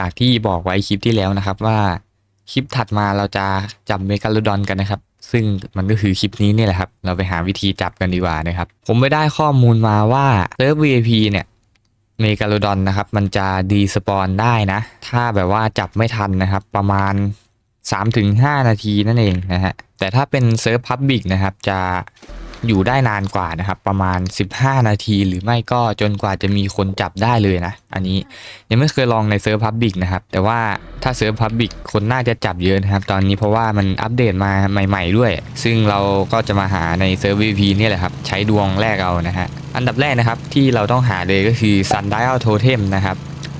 จากที่บอกไว้คลิปที่แล้วนะครับว่าคลิปถัดมาเราจะจับเมกาโลดอนกันนะครับ ซึ่งมันก็คือคลิปนี้เนี่ยแหละครับ เราไปหาวิธีจับกันดีกว่านะครับ ผมไปได้ข้อมูลมาว่าเซิร์ฟ VIP เนี่ยเมกาโลดอนนะครับ มันจะดีสปอนได้นะ ถ้าแบบว่าจับไม่ทันนะครับ ประมาณ 3-5 นาทีนั่นเองนะฮะแต่ถ้าเป็นเซิร์ฟพับบิกนะครับจะ อยู่ได้นานกว่านะครับ ประมาณ 15 นาทีหรือไม่ก็จนกว่าจะมีคนจับได้เลยนะ อันนี้ยังไม่เคยลองในเซิร์ฟพับบิกนะครับ แต่ว่าถ้าเซิร์ฟพับบิกคนน่าจะจับเยอะนะครับ ตอนนี้เพราะว่ามันอัปเดตมาใหม่ ๆ ด้วย ซึ่งเราก็จะมาหาในเซิร์ฟ VP เนี่แหละครับ ใช้ดวงแรกเอานะฮะอันดับแรกนะครับที่เราต้องหาเลยก็คือ Sundial Totem นะครับ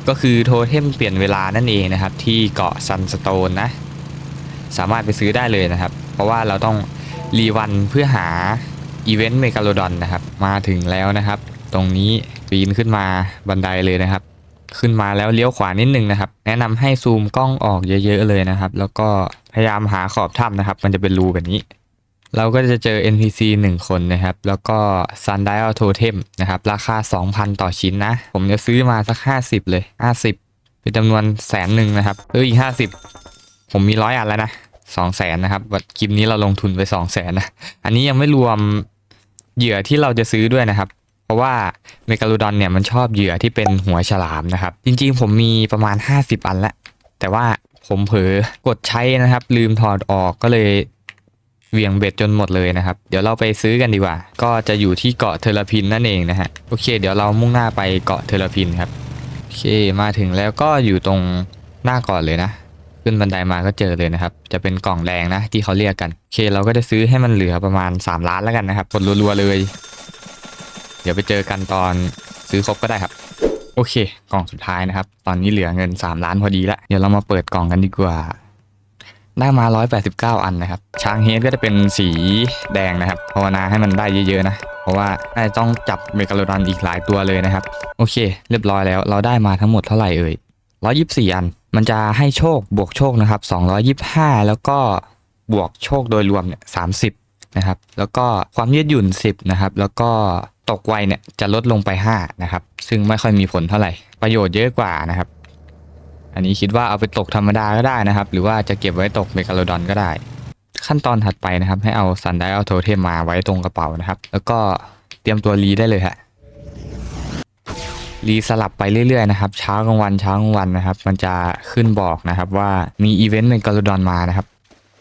ก็คือโทเทมเปลี่ยนเวลานั่นเองนะครับ ที่เกาะซันสโตนนะ สามารถไปซื้อได้เลยนะครับ เพราะว่าเราต้องรีวันเพื่อหา อีเวนต์เมกาโลดอนนะครับ มาถึงแล้วนะครับ ตรงนี้ปีนขึ้นมาบันไดเลยนะครับ ขึ้นมาแล้วเลี้ยวขวานิดนึงนะครับ แนะนำให้ซูมกล้องออกเยอะๆเลยนะครับ แล้วก็พยายามหาขอบถ้ำนะครับ มันจะเป็นรูแบบนี้ เราก็จะเจอ NPC 1 คนนะครับ แล้วก็ Sundial Totem นะครับ ราคา 2,000 ต่อชิ้นนะ ผมจะซื้อมาสัก 50 เลย 50 เป็นจำนวนแสนหนึ่งนะครับเอออีก 50 ผมมีร้อยอันแล้วนะสองแสนนะครับคลิปนี้เราลงทุนไปสองแสนนะ อันนี้ยังไม่รวม เหยื่อที่เราจะซื้อด้วยนะครับ เพราะว่าเมกาโลดอนเนี่ยมันชอบเหยื่อที่เป็นหัวฉลามนะครับ จริงๆ ผมมีประมาณ 50 อันแล้วแต่ว่าผมเผลอกดใช้นะครับ ลืมถอดออกก็เลยเวียงเบ็ดจนหมดเลยนะครับ เดี๋ยวเราไปซื้อกันดีกว่า ก็จะอยู่ที่เกาะเทอร์พินนั่นเองนะฮะโอเค เดี๋ยวเรามุ่งหน้าไปเกาะเทอร์พินครับโอเคมาถึงแล้วก็อยู่ตรงหน้าเก่อนเลยนะ ขึ้นบันไดมาก็เจอเลยนะครับ จะเป็นกล่องแดงนะที่เขาเรียกกันโอเคเราก็จะซื้อให้มันเหลือประมาณ 3 ล้านแล้วกันนะครับกดรัวๆเลย เดี๋ยวไปเจอกันตอนซื้อครบก็ได้ครับ โอเค กล่องสุดท้ายนะครับ ตอนนี้เหลือเงิน 3 ล้านพอดีละเดี๋ยวเรามาเปิดกล่องกันดีกว่าได้มา 189 อันนะครับ ช้างเฮดก็จะเป็นสีแดงนะครับ ภาวนาให้มันได้เยอะๆนะ เพราะว่าน่าจะต้องจับเมกาโลดอนอีกหลายตัวเลยนะครับ โอเค เรียบร้อยแล้ว เราได้มาทั้งหมดเท่าไหร่เอ่ย124 อัน มันจะให้โชคบวกโชคนะครับ225 แล้วก็บวกโชคโดยรวมเนี่ย30นะครับ แล้วก็ความยืดหยุ่น 10 นะครับ แล้วก็ตกไวเนี่ยจะลดลงไป 5 นะครับ ซึ่งไม่ค่อยมีผลเท่าไหร่ ประโยชน์เยอะกว่านะครับ อันนี้คิดว่าเอาไปตกธรรมดาก็ได้นะครับ หรือว่าจะเก็บไว้ตกเมกาโลดอนก็ได้ ขั้นตอนถัดไปนะครับ ให้เอาซันไดเอาโทเทมมาไว้ตรงกระเป๋านะครับ แล้วก็เตรียมตัวรีได้เลยฮะ รีสลับไปเรื่อยๆนะครับเช้ากลางวันเช้ากลางวันนะครับ มันจะขึ้นบอกนะครับว่ามีอีเวนต์เมกาโลดอนมานะครับ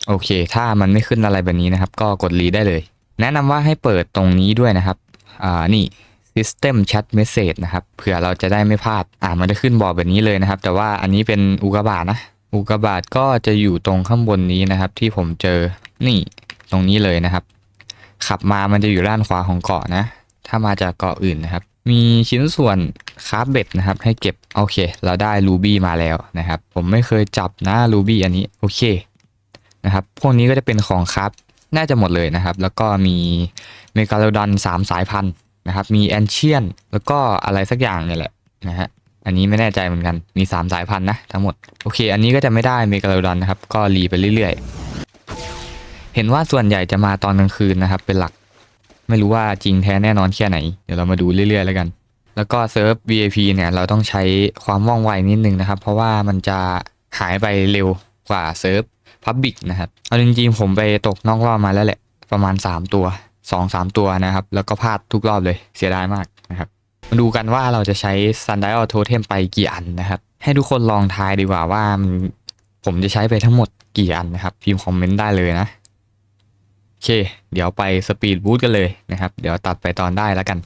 โอเค ถ้ามันไม่ขึ้นอะไรแบบนี้นะครับ ก็กดรีได้เลย แนะนำว่าให้เปิดตรงนี้ด้วยนะครับอ่านี่ System Chat Message นะครับเผื่อเราจะได้ไม่พลาดอ่ามันจะขึ้นบอกแบบนี้เลยนะครับ แต่ว่าอันนี้เป็นอุกาบาตนะอุกกาบาตก็จะอยู่ตรงข้างบนนี้นะครับ ที่ผมเจอนี่ตรงนี้เลยนะครับ ขับมามันจะอยู่ด้านขวาของเกาะนะ ถ้ามาจากเกาะอื่นนะครับ มีชิ้นส่วนคราฟเบ็ดนะครับ ให้เก็บ โอเค เราได้รูบี้มาแล้วนะครับ ผมไม่เคยจับนะรูบี้อันนี้ โอเคนะครับ พวกนี้ก็จะเป็นของคราฟน่าจะหมดเลยนะครับ แล้วก็มีเมกาโลดอนสามสายพันธุ์นะครับ มีแอนเชียน แล้วก็อะไรสักอย่างเนี่ยแหละนะฮะ อันนี้ไม่แน่ใจเหมือนกัน มี 3 สายพันธุ์นะทั้งหมด โอเค อันนี้ก็จะไม่ได้เมกาโลดอนนะครับ ก็รีไปเรื่อยๆ เห็นว่าส่วนใหญ่จะมาตอนกลางคืนนะครับ เป็นหลัก ไม่รู้ว่าจริงแท้แน่นอนแค่ไหน เดี๋ยวเรามาดูเรื่อยๆ แล้วกัน แล้วก็เซิร์ฟ VIP เนี่ยเราต้องใช้ความว่องไวนิดนึงนะครับ เพราะว่ามันจะหายไปเร็วกว่าเซิร์ฟ Public นะครับเอาจริงๆผมไปตกนอกรอบมาแล้วแหละประมาณ 3 ตัว 2-3 ตัวนะครับ แล้วก็พลาดทุกรอบเลยเสียดายมากนะครับมาดูกันว่าเราจะใช้ Sundial Totem ไปกี่อันนะครับ ให้ทุกคนลองทายดีกว่าว่าผมจะใช้ไปทั้งหมดกี่อันนะครับ พิมพ์คอมเมนต์ได้เลยนะ อเค เดี๋ยวไปสปีดบูตกันเลยนะครับ เดี๋ยวตัดไปตอนได้แล้วกัน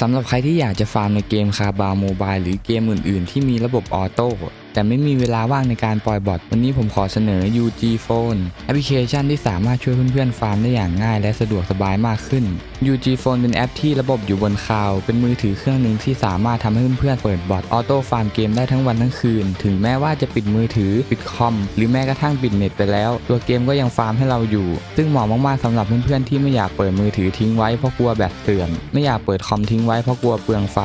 สำหรับใครที่อยากจะฟาร์มในเกมคาบาโมบายหรือเกมอื่น ๆ ที่มีระบบออโต้แต่ไม่มีเวลาว่างในการปล่อยบอทวันนี้ผมขอเสนอ UG Phone แอปพลิเคชันที่สามารถช่วยเพื่อน ๆ ฟาร์มได้อย่างง่ายและสะดวกสบายมากขึ้น UG Phone เป็นแอปที่ระบบอยู่บนคลาวเป็นมือถือเครื่องหนึ่งที่สามารถทำให้เพื่อนๆเปิดบอทออโต้ฟาร์มเกมได้ทั้งวันทั้งคืน ถึงแม้ว่าจะปิดมือถือปิดคอม หรือแม้กระทั่งปิดเน็ตไปแล้ว ตัวเกมก็ยังฟาร์มให้เราอยู่ ซึ่งเหมาะมากๆสำหรับเพื่อนๆที่ไม่อยากเปิดมือถือทิ้งไว้เพราะกลัวแบตเสื่อม ไม่อยากเปิดคอมทิ้งไว้เพราะกลัวเปลืองไฟ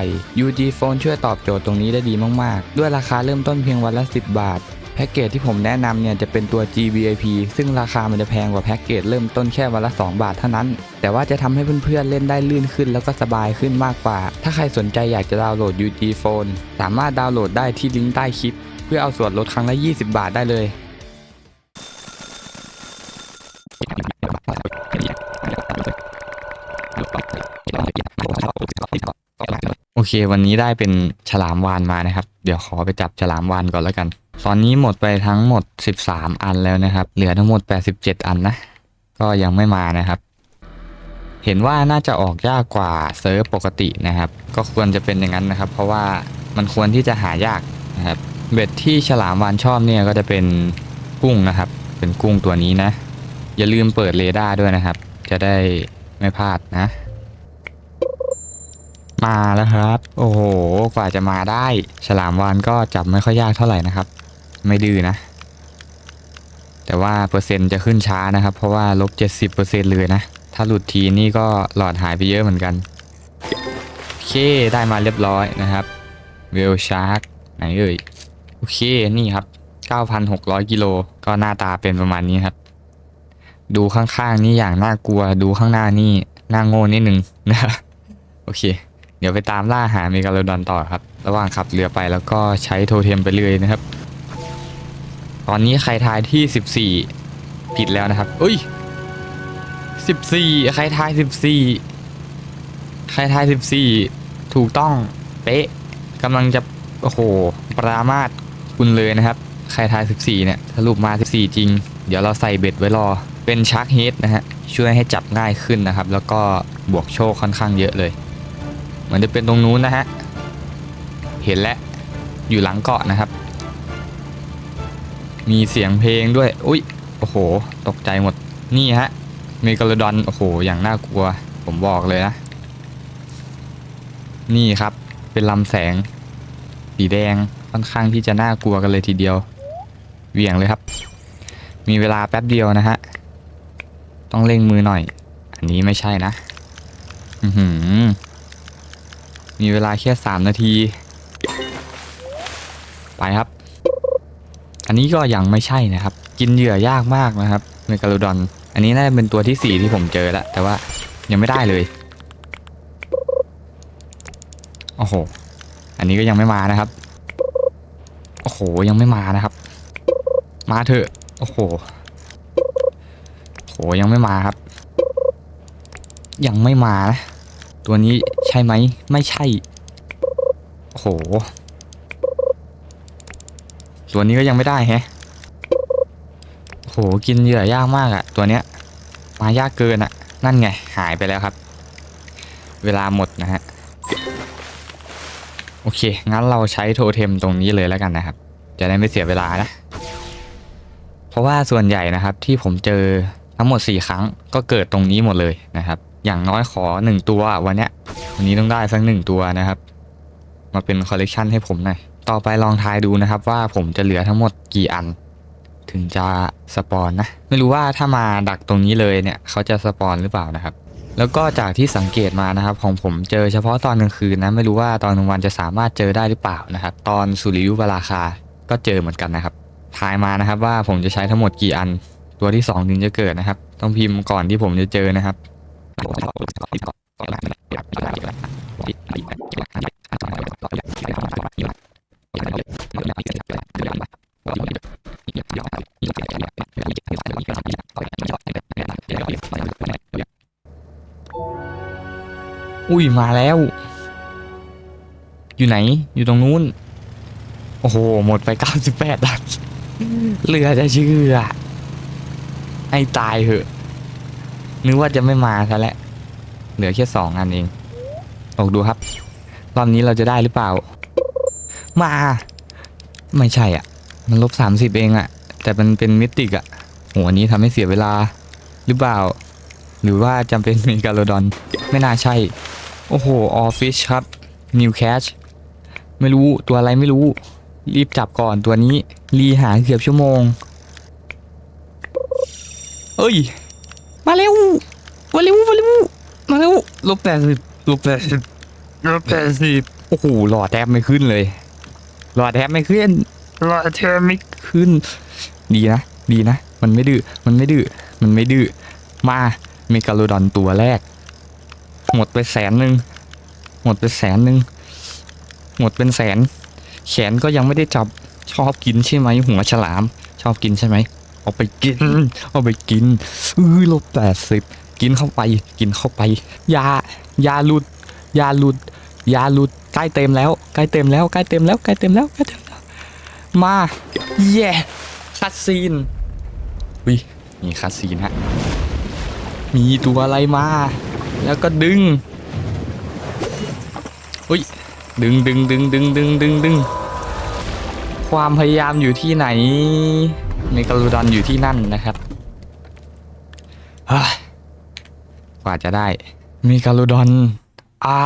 UG Phone ช่วยตอบโจทย์ตรงนี้ได้ดีมากๆ ด้วยราคาเริ่มต้นเพียงวันละ 10 บาท แพ็กเกจที่ผมแนะนำเนี่ยจะเป็นตัว GVIP ซึ่งราคามันจะแพงกว่าแพ็กเกจเริ่มต้นแค่วันละ 2 บาทเท่านั้น แต่ว่าจะทำให้เพื่อนๆเล่นได้ลื่นขึ้นแล้วก็สบายขึ้นมากกว่า ถ้าใครสนใจอยากจะดาวน์โหลด UG Phone สามารถดาวน์โหลดได้ที่ลิงก์ใต้คลิป เพื่อเอาส่วนลดครั้งละ 20 บาทได้เลยโอเค วันนี้ได้เป็นฉลามวานมานะครับ เดี๋ยวขอไปจับฉลามวานก่อนแล้วกัน ตอนนี้หมดไปทั้งหมด 13 อันแล้วนะครับ เหลือทั้งหมด 87 อันนะ ก็ยังไม่มานะครับ เห็นว่าน่าจะออกยากกว่าเซิร์ฟปกตินะครับ ก็ควรจะเป็นอย่างนั้นนะครับ เพราะว่ามันควรที่จะหายากนะครับ เบ็ดที่ฉลามวานชอบเนี่ยก็จะเป็นกุ้งนะครับ เป็นกุ้งตัวนี้นะ อย่าลืมเปิดเรดาร์ด้วยนะครับ จะได้ไม่พลาดนะ มาแล้วครับ โอ้โห กว่าจะมาได้ ฉลามวานก็จับไม่ค่อยยากเท่าไหร่นะครับ ไม่ดื้อนะ แต่ว่าเปอร์เซ็นต์จะขึ้นช้านะครับ เพราะว่าลบ70%เลยนะ ถ้าหลุดทีนี่ก็หลอดหายไปเยอะเหมือนกัน โอเคได้มาเรียบร้อยนะครับเวลชาร์กไหนเอ่ย โอเคนี่ครับ 9,600 กิโลก็หน้าตาเป็นประมาณนี้ครับ ดูข้างๆนี่อย่างน่ากลัว ดูข้างหน้านี่น่าโง่นิดนึงนะโอเค เดี๋ยวไปตามล่าหาเมกาโลดอนต่อครับ ระหว่างขับเรือไปแล้วก็ใช้โทเทมไปเรื่อยนะครับ ตอนนี้ใครทายที่ 14 ผิดแล้วนะครับเอ้ย 14 ใครทาย 14 ใครทาย 14 ถูกต้องเป๊ะกำลังจะ โอ้โห ปรามาสคุณเลยนะครับ ใครทาย 14 เนี่ยสรุปมา 14 จริง เดี๋ยวเราใส่เบ็ดไว้รอ เป็นชาร์กเฮดนะฮะ ช่วยให้จับง่ายขึ้นนะครับ แล้วก็บวกโชคค่อนข้างเยอะเลย เหมือนจะเป็นตรงนู้นนะฮะ เห็นแล้ว อยู่หลังเกาะนะครับ มีเสียงเพลงด้วย อุ้ย โอ้โห ตกใจหมด นี่ฮะ เมกาโลดอน โอ้โห อย่างน่ากลัว ผมบอกเลยนะ นี่ครับ เป็นลำแสง สีแดง ค่อนข้างที่จะน่ากลัวกันเลยทีเดียว เหวี่ยงเลยครับ มีเวลาแป๊บเดียวนะฮะ ต้องเร่งมือหน่อย อันนี้ไม่ใช่นะ อือหือ มีเวลาแค่สามนาที ไปครับ อันนี้ก็ยังไม่ใช่นะครับ กินเหยื่อยากมากนะครับเมกาโลดอน อันนี้น่าจะเป็นตัวที่สี่ที่ผมเจอแล้วแต่ว่ายังไม่ได้เลยโอ้โห อันนี้ก็ยังไม่มานะครับ โอ้โห ยังไม่มานะครับ มาเถอะ โอ้โห โห ยังไม่มาครับ ยังไม่มานะ ตัวนี้ใช่ไหม ไม่ใช่ โอ้โห ตัวนี้ก็ยังไม่ได้แฮะโอ้โหกินเหยื่อยากมากอะตัวเนี้ย มายากเกินอะนั่นไง หายไปแล้วครับ เวลาหมดนะฮะ โอเค งั้นเราใช้โทเทมตรงนี้เลยแล้วกันนะครับ จะได้ไม่เสียเวลานะ เพราะว่าส่วนใหญ่นะครับที่ผมเจอทั้งหมด 4 ครั้งก็เกิดตรงนี้หมดเลยนะครับ อย่างน้อยขอ 1 ตัววันเนี้ยวันนี้ต้องได้สักหนึ่งตัวนะครับ มาเป็นคอลเลกชันให้ผมหน่อย ต่อไปลองทายดูนะครับว่าผมจะเหลือทั้งหมดกี่อัน ถึงจะสปอนนะ ไม่รู้ว่าถ้ามาดักตรงนี้เลยเนี่ยเขาจะสปอนหรือเปล่านะครับ แล้วก็จากที่สังเกตมานะครับ ของผมเจอเฉพาะตอนกลางคืนนะไม่รู้ว่าตอนกลางวันจะสามารถเจอได้หรือเปล่านะครับ ตอนสุริยุปราคาก็เจอเหมือนกันนะครับทายมานะครับว่าผมจะใช้ทั้งหมดกี่อัน ตัวที่2ถึงจะเกิดนะครับ ต้องพิมพ์ก่อนที่ผมจะเจอนะครับ อุ้ยมาแล้ว อยู่ไหน อยู่ตรงนู้น โอ้โห หมดไป98ดันเหลือจะเชื่อ ให้ตายเหอะ นึกว่าจะไม่มาซะแล้ว เหลือแค่สองอันเอง ออกดูครับ รอบนี้เราจะได้หรือเปล่า มา ไม่ใช่อะ มันลบสามสิบเองอะ แต่มันเป็นมิติกอะโหอันนี้ทำให้เสียเวลา หรือเปล่า หรือว่าจำเป็นเมกาโลดอน ไม่น่าใช่ โอ้โห ออฟฟิศครับนิวแคชไม่รู้ตัวอะไรไม่รู้ รีบจับก่อนตัวนี้ รีหาเกือบชั่วโมง เอ้ย มาเร็ว มาเร็ว มาเร็ว มาเร็วลบแปดสิบลบแปดสิบลบแปดสิบโอ้โหหลอดแทบไม่ขึ้นเลย หลอดแทบไม่ขึ้นว่าเธอไม่ขึ้น ดีนะ ดีนะ มันไม่ดื้อ มันไม่ดื้อ มันไม่ดื้อ มาเมกาโลดอนตัวแรก หมดไปแสนหนึ่ง หมดไปแสนหนึ่ง หมดเป็นแสน แขนก็ยังไม่ได้จับ ชอบกินใช่ไหม หัวฉลาม ชอบกินใช่ไหม เอาไปกิน เอาไปกิน อื้อลบแปดสิบ กินเข้าไป กินเข้าไป ยายาหลุด ยาหลุด ยาหลุดใกล้เต็มแล้วใกล้เต็มแล้วใกล้เต็มแล้วใกล้เต็มแล้วใกล้เต็มแล้วมาเย่คัดซีนวิมีคัดซีนฮะมีตัวอะไรมา แล้วก็ดึงอุ้ยดึงดึงดึงดึงดึงดึงดึงความพยายามอยู่ที่ไหนเมกาโลดอนอยู่ที่นั่นนะครับกว่าจะได้เมกาโลดอนอ่า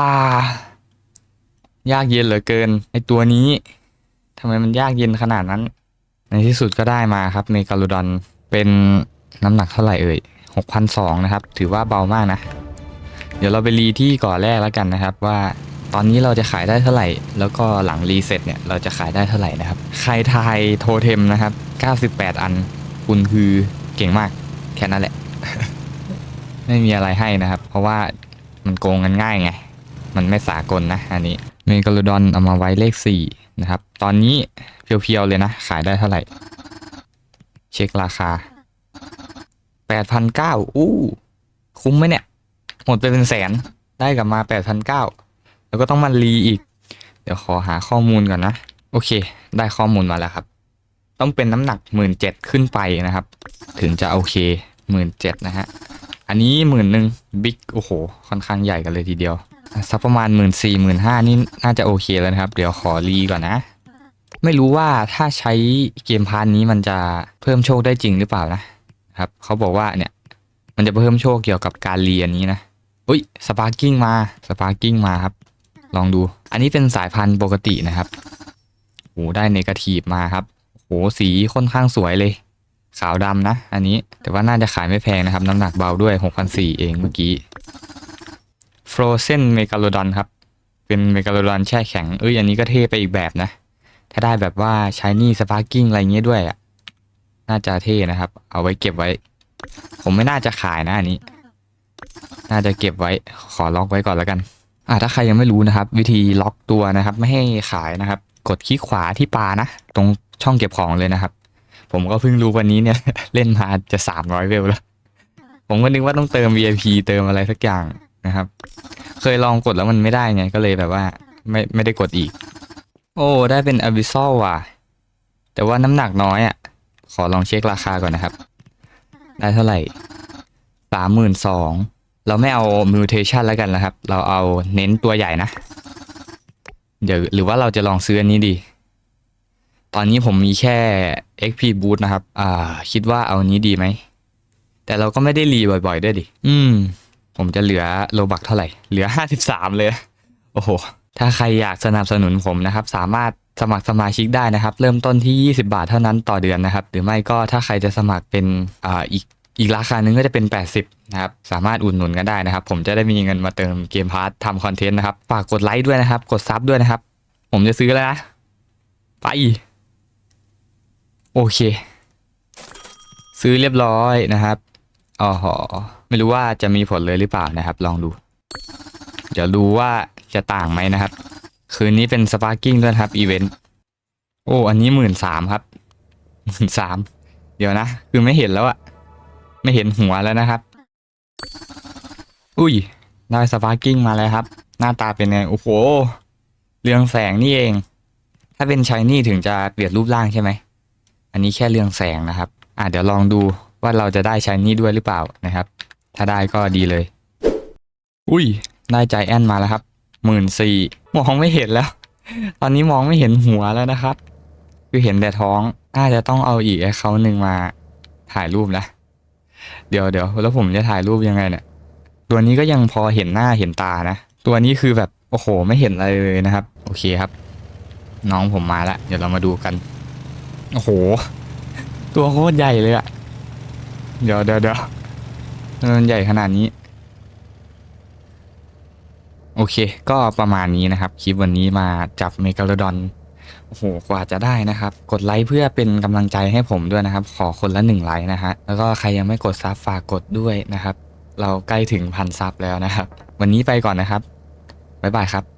ยากเย็นเหลือเกินไอตัวนี้ทำไมมันยากเย็นขนาดนั้น ในที่สุดก็ได้มาครับเมกาโลดอนเป็นน้ำหนักเท่าไหร่เอ่ย6,002นะครับ ถือว่าเบามากนะ เดี๋ยวเราไปรีที่ก่อแรกแล้วกันนะครับ ว่าตอนนี้เราจะขายได้เท่าไหร่ แล้วก็หลังรีเซ็ตเนี่ยเราจะขายได้เท่าไหร่นะครับ ใครทายโทเทมนะครับ 98 อัน คุณคือเก่งมากแค่นั้นแหละ ไม่มีอะไรให้นะครับ เพราะว่ามันโกงกันง่ายไง มันไม่สากลนะอันนี้เมกาโลดอนเอามาไว้เลข4นะครับ ตอนนี้เพียวๆเลยนะ ขายได้เท่าไหร่ เช็คราคา 8,900อู้ คุ้มไหมเนี่ย หมดไปเป็นแสนได้กลับมา 8,900 แล้วก็ต้องมารีอีก เดี๋ยวขอหาข้อมูลก่อนนะ โอเค ได้ข้อมูลมาแล้วครับ ต้องเป็นน้ำหนัก 17,000 ขึ้นไปนะครับ ถึงจะโอเค 17,000 นะฮะ อันนี้หมื่นหนึ่งบิ๊กโอ้โห ค่อนข้างใหญ่กันเลยทีเดียว สักประมาณ1 4 0 0 0 0 0นี่น่าจะโอเคแล้วนะครับ เดี๋ยวขอรีก่อนนะ ไม่รู้ว่าถ้าใช้เกมพาร์ทนี้มันจะเพิ่มโชคได้จริงหรือเปล่านะครับเขาบอกว่าเนี่ย มันจะเพิ่มโชคเกี่ยวกับการเรียนนี้นะอุ้ยสปาร์กิ้งมาสปาร์กิ้งมาครับ ลองดู อันนี้เป็นสายพันธุ์ปกตินะครับโอ้ได้เนกาทีฟมาครับโหสีค่อนข้างสวยเลยขาวดำนะ อันนี้แต่ว่าน่าจะขายไม่แพงนะครับ น้ำหนักเบาด้วย 6,400 เองเมื่อกี้ Frozen Megalodon ครับ เป็นเมกาโลดอนแช่แข็ง เอ้ยอันนี้ก็เท่ไปอีกแบบนะ ถ้าได้แบบว่า Shiny Sparking อะไรเงี้ยด้วยอะ น่าจะเท่นะครับ เอาไว้เก็บไว้ ผมไม่น่าจะขายนะอันนี้ น่าจะเก็บไว้ ขอล็อกไว้ก่อนแล้วกันอ่าถ้าใครยังไม่รู้นะครับ วิธีล็อกตัวนะครับ ไม่ให้ขายนะครับ กดคลิกขวาที่ปลานะ ตรงช่องเก็บของเลยนะครับ ผมก็เพิ่งรู้วันนี้เนี่ย เล่นมาจะสามร้อยเวลแล้ว ผมก็นึกว่าต้องเติม VIP เติมอะไรสักอย่าง นะครับ เคยลองกดแล้วมันไม่ได้ไงก็เลยแบบว่า ไม่ไม่ได้กดอีก โอ้ได้เป็น Abyssal ว่ะ แต่ว่าน้ำหนักน้อยอะ ขอลองเช็คราคาก่อนนะครับ ได้เท่าไหร่สามหมื่นสองเราไม่เอา mutation แล้วกันนะครับ เราเอาเน้นตัวใหญ่นะ เดี๋ยวหรือว่าเราจะลองซื้ออันนี้ดี ตอนนี้ผมมีแค่ XP boost นะครับ อ่า คิดว่าเอานี้ดีไหม แต่เราก็ไม่ได้รีบ่อยๆ ด้วยดิ อืม ผมจะเหลือโลบักเท่าไหร่ เหลือ 53 เลย โอ้โห ถ้าใครอยากสนับสนุนผมนะครับ สามารถสมัครสมาชิกได้นะครับ เริ่มต้นที่ 20 บาทเท่านั้นต่อเดือนนะครับ หรือไม่ก็ถ้าใครจะสมัครเป็นอ่าอีกอีกราคาหนึ่งก็จะเป็น 80 นะครับ สามารถอุดหนุนกันได้นะครับ ผมจะได้มีเงินมาเติมเกมพาร์ททำคอนเทนต์นะครับ ฝากกดไลค์ด้วยนะครับ กดซับด้วยนะครับ ผมจะซื้อแล้วนะ ไป โอเค ซื้อเรียบร้อยนะครับ อ๋อหอไม่รู้ว่าจะมีผลเลยหรือเปล่านะครับ ลองดู เดี๋ยวดูว่าจะต่างไหมนะครับ คืนนี้เป็นสปาร์กิ้งด้วยครับอีเวนต์โอ้อันนี้หมื่นสามครับหมื่นสามเดี๋ยวนะ คือไม่เห็นแล้วอะไม่เห็นหัวแล้วนะครับ อุ้ยได้สปาร์กิ้งมาแล้วครับ หน้าตาเป็นไงโอ้โหเรืองแสงนี่เอง ถ้าเป็นชายนี่ถึงจะเปลี่ยนรูปร่างใช่ไหมอันนี้แค่เรืองแสงนะครับ อะเดี๋ยวลองดู ว่าเราจะได้ชายนี่ด้วยหรือเปล่านะครับ ถ้าได้ก็ดีเลย อุ้ย ได้ใจแอนมาแล้วครับหมื่นสี่มองไม่เห็นแล้ว ตอนนี้มองไม่เห็นหัวแล้วนะครับ คือเห็นแต่ท้องน่าจะต้องเอาอีกแอคเคาท์หนึ่งมาถ่ายรูปนะ เดี๋ยวเดี๋ยวแล้วผมจะถ่ายรูปยังไงเนี่ย ตัวนี้ก็ยังพอเห็นหน้าเห็นตานะ ตัวนี้คือแบบโอ้โห ไม่เห็นอะไรเลยนะครับ โอเคครับ น้องผมมาแล้วเดี๋ยวเรามาดูกัน โอ้โห ตัวโคตรใหญ่เลยอะ เดี๋ยวเดี๋ยวเดี๋ยวมันใหญ่ขนาดนี้ โอเค ก็ประมาณนี้นะครับ คลิปวันนี้มาจับเมกาโลดอนโอ้โหกว่าจะได้นะครับ กดไลค์เพื่อเป็นกำลังใจให้ผมด้วยนะครับ ขอคนละหนึ่งไลค์นะฮะแล้วก็ใครยังไม่กดซับฝากกดด้วยนะครับ เราใกล้ถึงพันซับแล้วนะครับ วันนี้ไปก่อนนะครับบ๊ายบายครับ